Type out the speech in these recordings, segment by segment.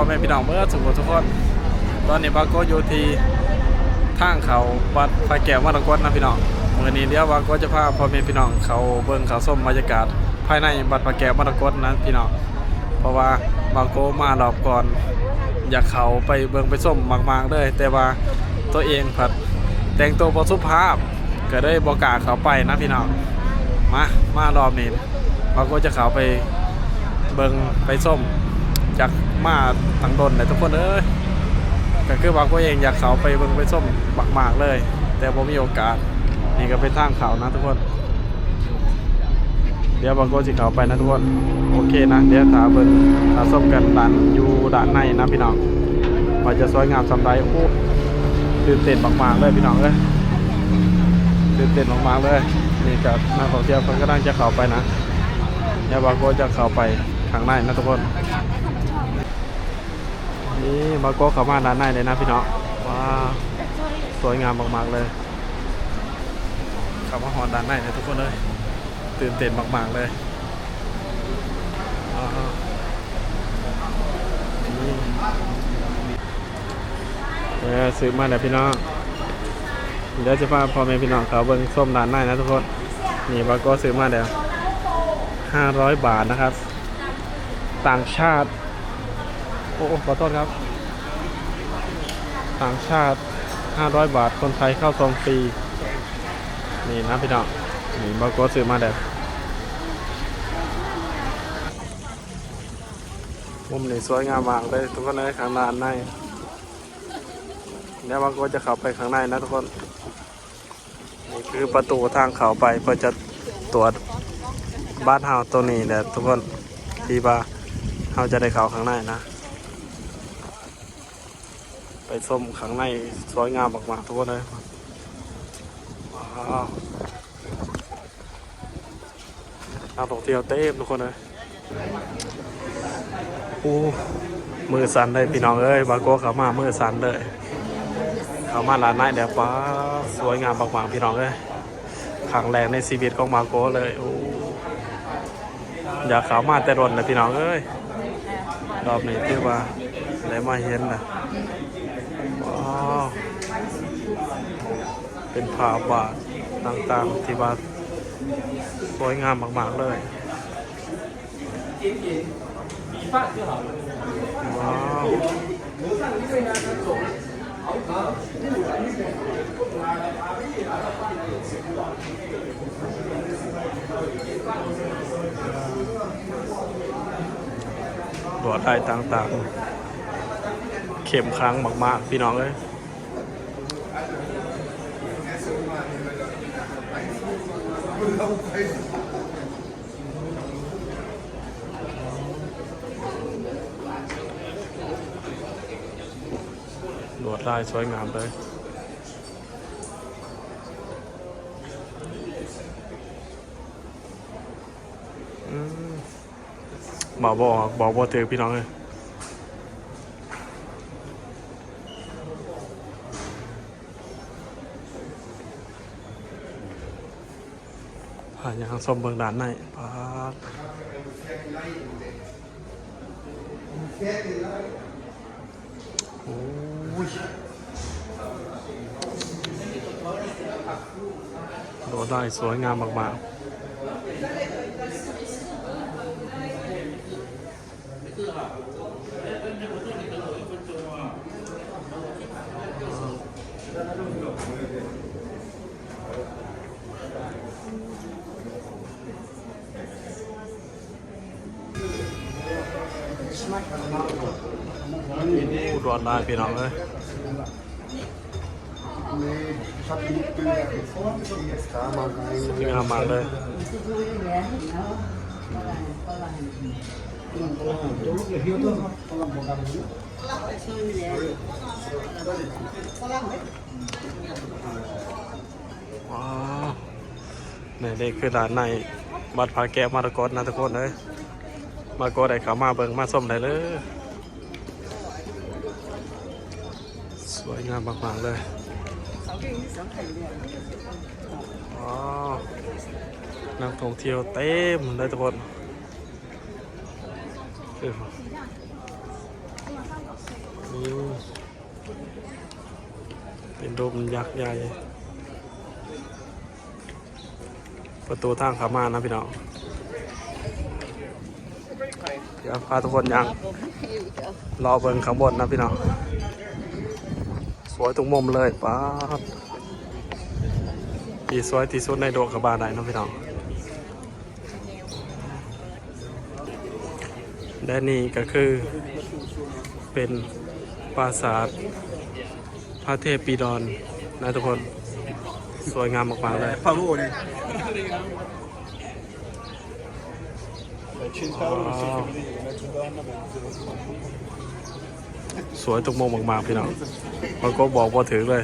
พ่อแม่พี่น้องเมื่อสุขทุกคน ตอนนี้บาโกอยู่ที่ทางเขาวัดพระแก้วมรกตนะพี่น้องวันนี้เดี๋ยวบาโกจะพาพ่อแม่พี่น้องเขาเบิ่งเขาส้มบรรยากาศ ภายในวัดพระแก้วมรกตนะพี่น้องเพราะว่าบาโกมารอบก่อน อยากเขาไปเบิ่งไปส้มมากๆเลย แต่ว่าตัวเองผัดแต่งตัวบสุภาพก็ได้บอกาเขาไปนะพี่น้องมามารอบนี้บาโกจะเขาไปเบิ่งไปส้ม จากมาทางดนเลยทุกคนเอ้ยก็คือบางคนเองอยากเขาไปเบิ่งไปส้มบักมากเลย แต่ผมมีโอกาส นี่ก็เป็นทางเขานะทุกคน เดี๋ยวบางคนสิเขาไปนะทุกคน โอเคนะ เดี๋ยวถาเบิ่งถาส้มกันด้านอยู่ด้านในนะพี่น้องว่าจะสวยงามสำไรโอ้ตื่นเต้นมากๆเลยพี่น้องเอ้ยตื่นเต้นมากๆเลย นี่กับนักท่องเที่ยวคนก็นั่งจะเข้าไปนะเดี๋ยวบางคนจะเข้าไปข้างในนะทุกคน นี่มาโก้เข้ามาด้านในเลยนะพี่น้องว้าวสวยงามมากๆเลยเข้ามาหอนด้านในเลยทุกคนเลยตื่นเต้นมากๆเลยว้าวนี่เออซื้อมาแล้วพี่น้องเดี๋ยวจะพาพ่อแม่พี่น้องเขาเบิ้งส้มด้านในนะทุกคนนี่มาโก้ซื้อมาแล้ว500บาทนะครับ ต่างชาติ อ้โอ้ขอโทษครับ ต่างชาติ 500 บาท คนไทยเข้าซองฟรี นี่นะพี่น้อง นี่บาโกซื้อมาแดดมุมนี่สวยงามมากเลยทุกคนเลยข้างด้านในเดี๋ยวบาโกจะเข้าไปข้างในนะทุกคน นี่คือประตูทางเข้าไปเพื่อจะตรวจบ้านเฮาตัวนี้แหละทุกคนที่ว่าเราจะได้เข้าข้างในนะ ไปส้มข้างในสวยงามมากๆทุกคนเลยว้าวนักท่องเที่ยวเต็มทุกคนเลยอู้มือสั่นเลยพี่น้องเอ้ยบาโก้เขามามือสั่นเลยเขามาร้านไหนเดี๋ยวฟ้าสวยงามมากๆพี่น้องเอ้ยครั้งแรกในชีวิตของมาโก้เลยโอ้อยากเขามาแต่รนเลยพี่น้องเอ้ยรอบนี้ที่ว่าได้มาเห็นนะว้าว เป็นภาพวาดต่างๆ ที่ว่าสวยงามมากๆเลยว้าวลวดลายต่างๆ เข้มครั้งมาก ๆ พี่น้องเอ้ย ลวดลายสวยงามเลยบอกบอกบอกบอกเจอพี่น้องเลย ผ่านยังสมเบิงด่านในปาดโอ้ยโดดได้สวยงามมากๆ อ้โดดได้พี่น้องเลยสวยงามมากเลยว้าวนี่นี่คือด่านในบัดพาแก้วมารกตนะทุกคนเลย มาโกได้เขามาเบิงมาส้มได้เลยสวยงามมากๆเลยนักท่องเที่ยวเต็มเลยทุกคนมเป็นรูปยักษ์ใหญ่ ประตูทางขามานะพี่น้อง เดี๋ยวพาทุกคนยังรอเบิ้งข้างบนนะพี่น้อง สวยตรงมุมเลยป๊าที่สวยที่สุดในโดกะบาลได้นะพี่น้องและนี่ก็คือเป็นปราสาทพระเทพปีดอนนะทุกคน สวยงามมากๆเลยพาลูนี่ cent'auro che si femminile, mezzo donna, mezzo... สวยทุกโมงมากๆพี่น้องมันก็บอกว่าถึงเลย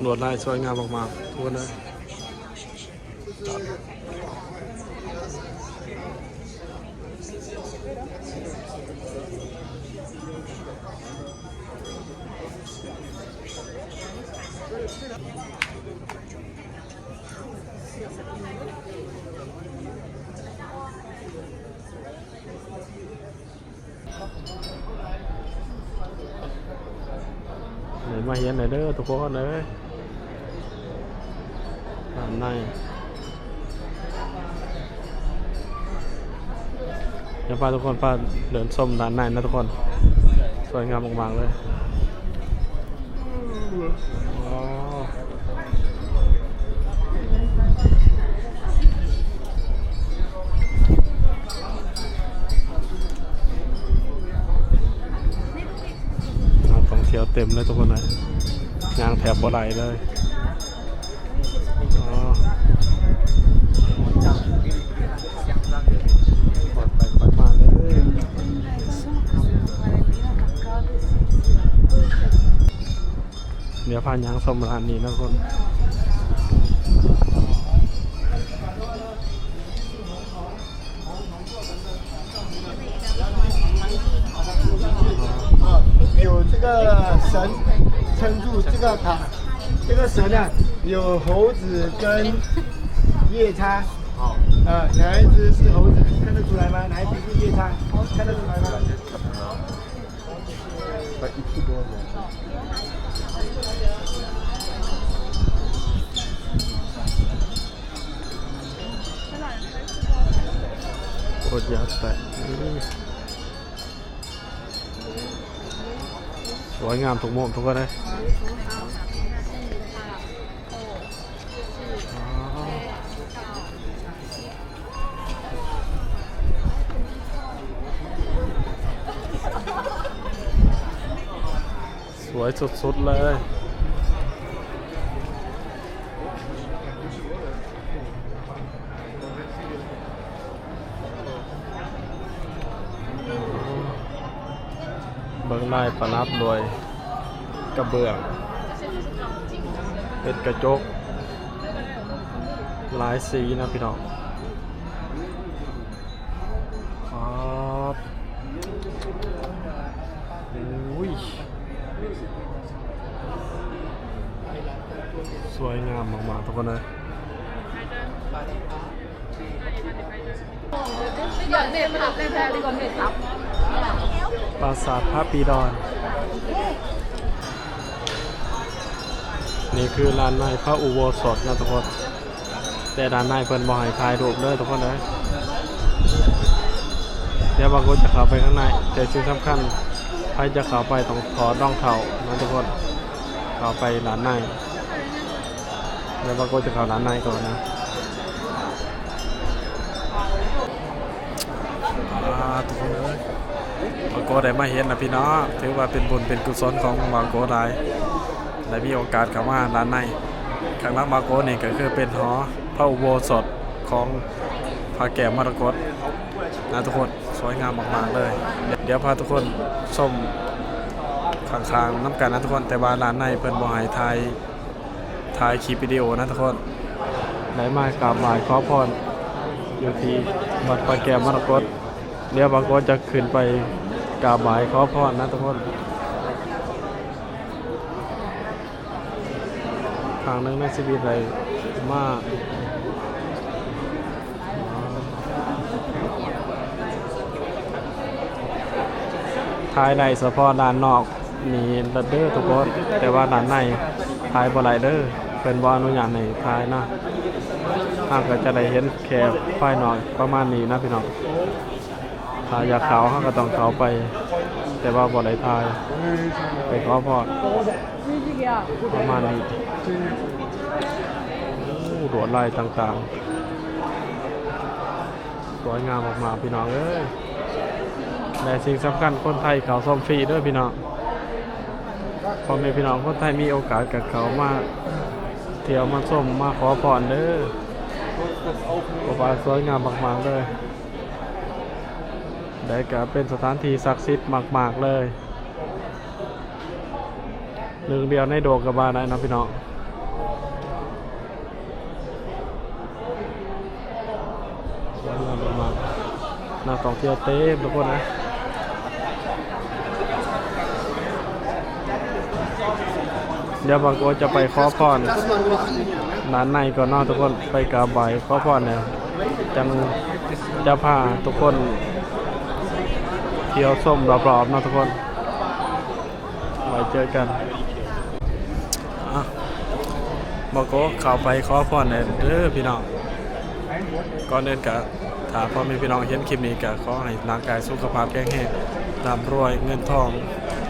หนวดลายสวยงามมากๆทุกคนเลย มาเห็นหน่อยเด้อทุกคนเลยด้านในเดี๋ยวพาทุกคนพาเดินส้มด้านในนะทุกคน สวยงามมากๆเลย เต็มเลยทุกคนเลยยางแถบบ่ไหลเลยอ๋อเดี๋ยวพานยางสมรานนี้นะทุกคน 个绳撑住这个塔，这个绳呢有猴子跟夜叉。好，呃，哪一只是猴子？看得出来吗？哪一只是夜叉？看得出来吗？我这边。 สวยงามทุกมุมทุกคนเลยสวยสุดๆเลย เบื้ประนับโดยกระเบื้องเป็นกระจก หลายสีนะพี่น้องครับอุ้ยสวยงามมากๆทุกคนเลย Ja, det är det är det går med tapp. ปราสาทพระปีดอน นี่คือลานในพระอุโบสถนะทุกคน แต่ด้านในเพิ่นบ่ให้ถ่ายรูปเลยทุกคนเลยเดี๋ยวบางคนจะเข้าไปข้างในแต่สิ่งสำคัญใครจะเข้าไปต้องถอดรองเท้านะทุกคนเข้าไปด้านในเดี๋ยวบางคนจะเข้าด้านในก่อนนะอ่าทุกคนเลย บางโกได้มาเห็นนะพี่น้องถือว่าเป็นบุญเป็นกุศลของบางโกได้ได้มีโอกาสเข้ามาด้านในข้างหลังบาโกนี่ก็คือเป็นหอพระอุโบสถของพระแก้วมรกตนะทุกคนสวยงามมากๆเลย เดี๋ยวพาทุกคนชมข้างๆน้ำกันนะทุกคนแต่ว่าร้านในเพิ่นบ่ให้ถ่ายถ่ายคลิปวิดีโอนะทุกคนได้มากราบไหว้ขอพรอยู่ที่วัดพระแก้วมรกต เดี๋ยวบางคนจะขึ้นไปกราบไหว้ขอพรนะทุกคนครั้งหนึงในชีวิตเลยมากทายในเฉพาะด้านนอกมีระเดอร์ทุกคนแต่ว่าด้านในทายบ่ไหลเดอร์เป็นบ่อนุญาตให้ทายนะถ้าก็จะได้เห็นแค่ภายนอกประมาณนี้นะพี่น้อง ถ้าอยากเขาเขาก็ต้องเขาไป แต่ว่าบ่ได้ทาย ไปขอพรประมาณนี้โอ้โดลายต่างๆ สวยงามออกมาพี่น้องเอ้ยแต่สิ่งสำคัญคนไทยเขาส้มฟรีเด้วยพี่น้องพอมีพี่น้องคนไทยมีโอกาสกับเขามาเที่ยวมาส้มมาขอพรเด้อเพราะว่าสวยงามมากๆเลย ได้ก็เป็นสถานที่ศักดิ์สิทธิ์มาก ๆ เลยหนึ่งเดียวในโดกกับบานได้นะพี่น้องสวยงามมานักท่องเที่ยวเต็มทุกคนนะเดี๋ยวบางคนจะไปขอพรร้านในก่อนนอกทุกคนไปกราบไหว้ขอพรเนี่ยจังจะพาทุกคน เที่ยวส้มรอบๆเนาะทุกคน ไว้เจอกัน อ่ะบอกโกเข้าไปขอพรเนี่ยเด้อพี่น้องก่อนเดินกะถ้าพ่อแม่พี่น้องเห็นคลิปนี้กะขอให้ร่างกายสุขภาพแข็งแรงร่ำรวยเงินทอง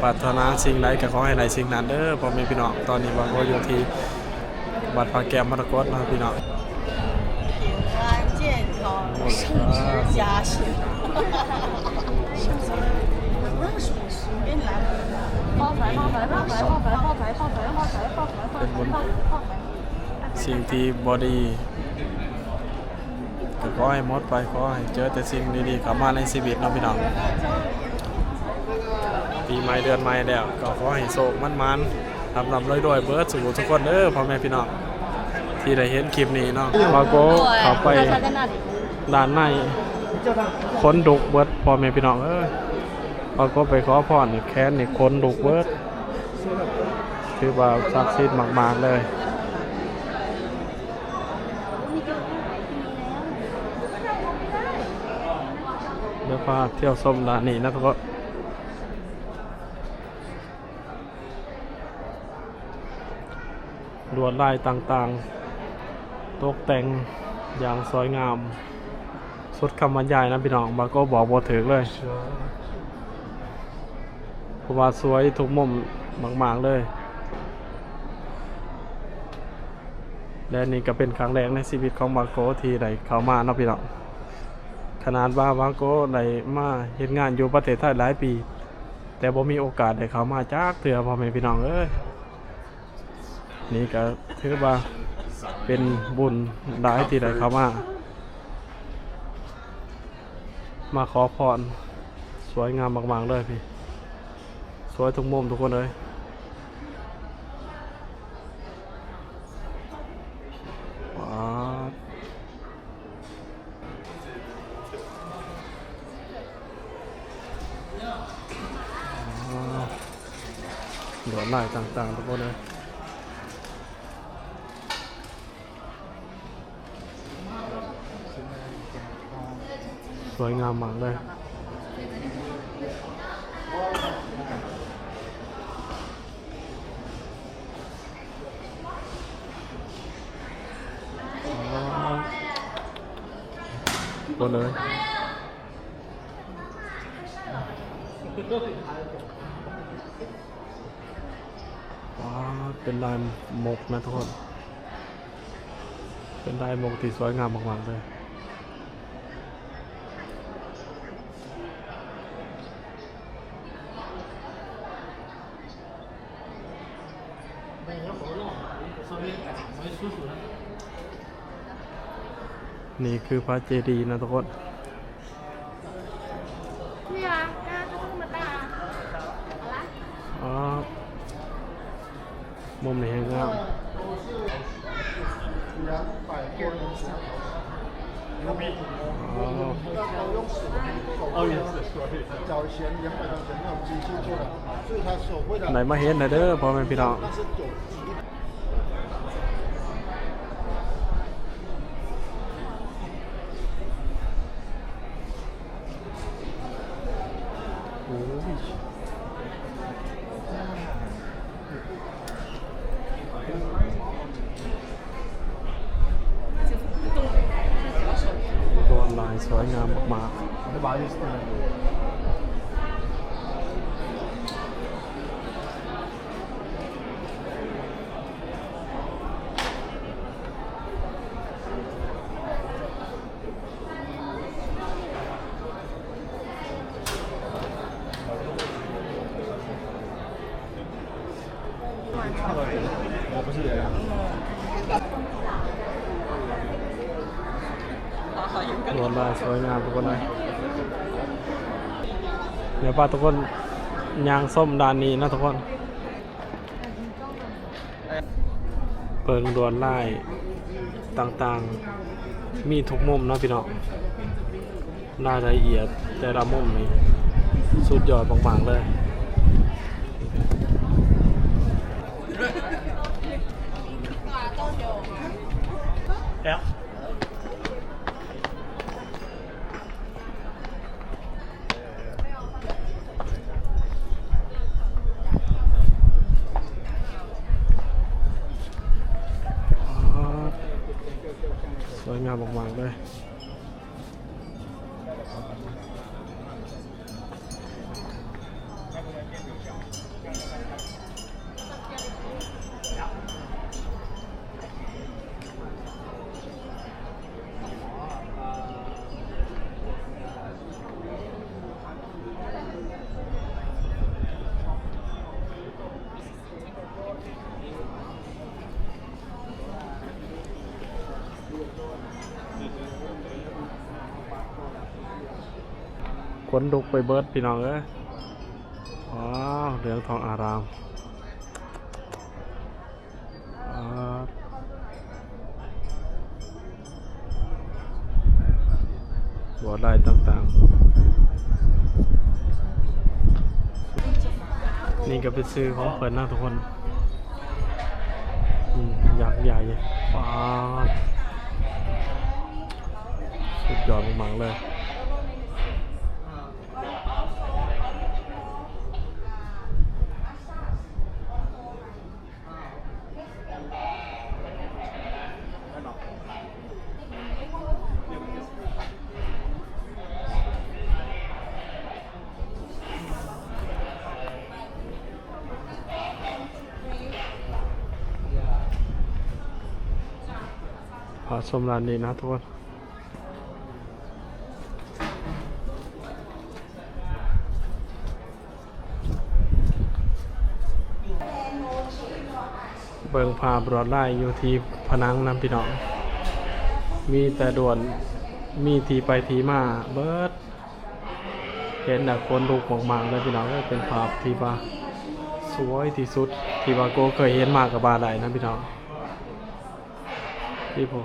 ปรารถนาสิ่งใดก็ขอให้ได้สิ่งนั้นเด้อพ่อแม่พี่น้องตอนนี้บอกโกอยู่ที่วัดพระแก้วมรกตนะครับพี่น้อง 平安健康，升职加薪。 เป็นบนสิ่งที่บอดีก็ขอให้มดไปขอให้เจอแต่สิ่งดีๆเข้ามาในชีวิตเนาะพี่น้องปีใหม่เดือนใหม่แล้วก็ขอให้โศกมันมันลำลำรวยๆเบิร์ดสู่ทุกคนเด้อพ่อแม่พี่น้องที่ได้เห็นคลิปนี้เนาะมาโก้ขอไปด้านในคนดุกเบิร์ดพ่อแม่พี่น้องเออยมาโก้ไปขอพรนี่แค้นนี่คนดุกเบิร์ด คือว่าศักดิ์สิทธิ์มาก ๆ เลยเดี๋ยวพาเที่ยวส้มร้านนี้นะทุกคนลวดลายต่างๆ ตกแต่งอย่างสวยงาม สุดคำบรรยายนะพี่น้องบาก็บอกบอถึงเลยเพราะว่าสวยทุกมุม มาก ๆ เลย และนี่ก็เป็นครั้งแรกในชีวิตของบาโกที่ได้เข้ามาเนาะพี่น้องขนาดว่าบางโกได้มาเฮ็ดงานอยู่ประเทศไทยหลายปี แต่บ่มีโอกาสได้เข้ามาจากเถื่อพ่อแม่พี่น้องเอ้ยนี่ก็ถือว่าเป็นบุญหลายที่ได้เข้ามามาขอพรสวยงามมากๆเลยพี่ สวยทุกมุมทุกคนเลย หลวดลายต่างๆทุกคนเลยสวยงามมากเลยกคนเลย เป็นลายหมกนะทุกคน เป็นลายหมกที่สวยงามมากๆเลยนี่คือพระเจดีย์นะทุกคน อ๋อ 要用手手绘的，早前两百多年前没有机器做的，所以他手绘的 ไหนมาเห็นหน่อยเด้อพ่อแม่พี่น้อง 那是有几 ๆตัวลายสวยงามทุกคนเลยเดี๋ยวป้าทุกคนยางส้มด้านนี้นะทุกคน เปิงดวนลายต่างๆ มีทุกมุมนะพี่น้องรายละเอียดแต่ละมุมนี่สุดยอดบางๆเลยแล้ว ขนลุกไปเบิร์ดพี่น้องเอ้ยว้าวเหลืองทองอารามบัวลายต่างๆ นี่ก็เป็นซื้อของเพิ่นนะทุกคนอืมอยากใหญ่ว้าสุดยอดมากๆเลย ขอชมร้านนี้นะทุกคนเบิงพาบรอดไล่อยู่ที่ผนังน้ำพี่น้อง มีแต่ด่วน มีทีไปทีมาเบิด เห็นแต่คนลูกมากๆเลยพี่น้องก็เป็นภาพที่ว่าสวยที่สุด ที่ว่าโกเคยเห็นมากกับบาไดนะพี่น้อง people.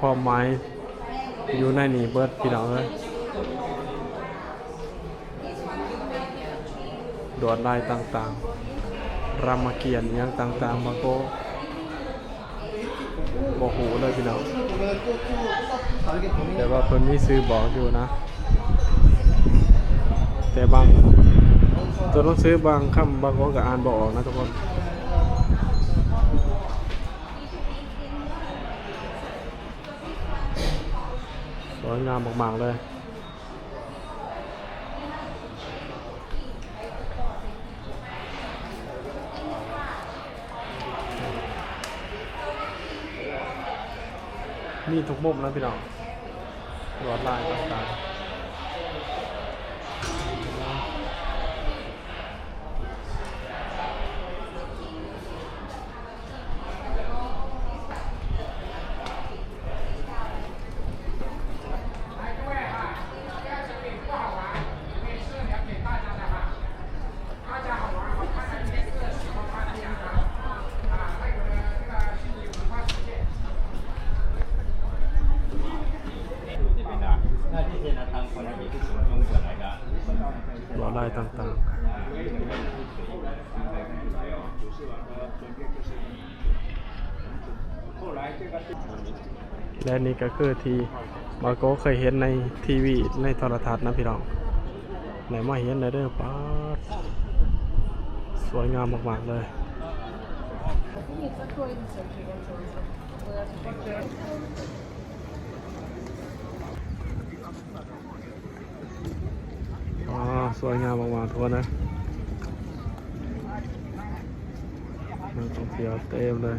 ความหมายอยู่ในนี้เบิร์ดพี่น้องเลยดวดลายต่างๆ รามเกียรติยังต่างๆมาโกบอกหูเลยพี่น้องแต่ว่าเพิ่นมีซื้อบอกอยู่นะ แต่บาง ตัวหนังสือบางคำบางคนก็อ่านบออกนะทุกคนสวยงามมากๆเลยมีทุกมุมนะพี่น้องลวดลายต่างๆ วลายต่างๆ และนี่ก็คือที่มาโกเคยเห็นในทีวีในโทรทัศน์นะพี่น้องไหนมาเห็นเลยเด้อป้าดสวยงามมากๆเลยอ๋อสวยงามมากๆทุกคนนะนักท่องเที่ยวเต็มเลย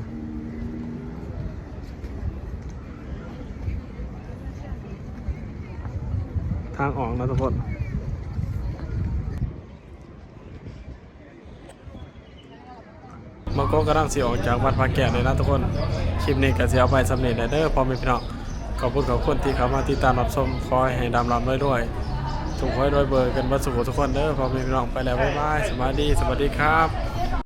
ทางออกนะทุกคนมันก็กำลังสิออกจากวัดพระแก้วเลยนะทุกคน คลิปนี้ก็สิเอาไปสำเร็จแล้วเด้อพอม่พี่น้องขอบคุณขอบคุณที่เข้ามาติดตามรับชมคอยให้ดำลำด้วยด้วยถูกไว้ด้วยเบอร์กันบัดสุขทุกคนเด้อพอม่พี่น้องไปแล้วบ๊ายบายสวัสดีสวัสดีครับ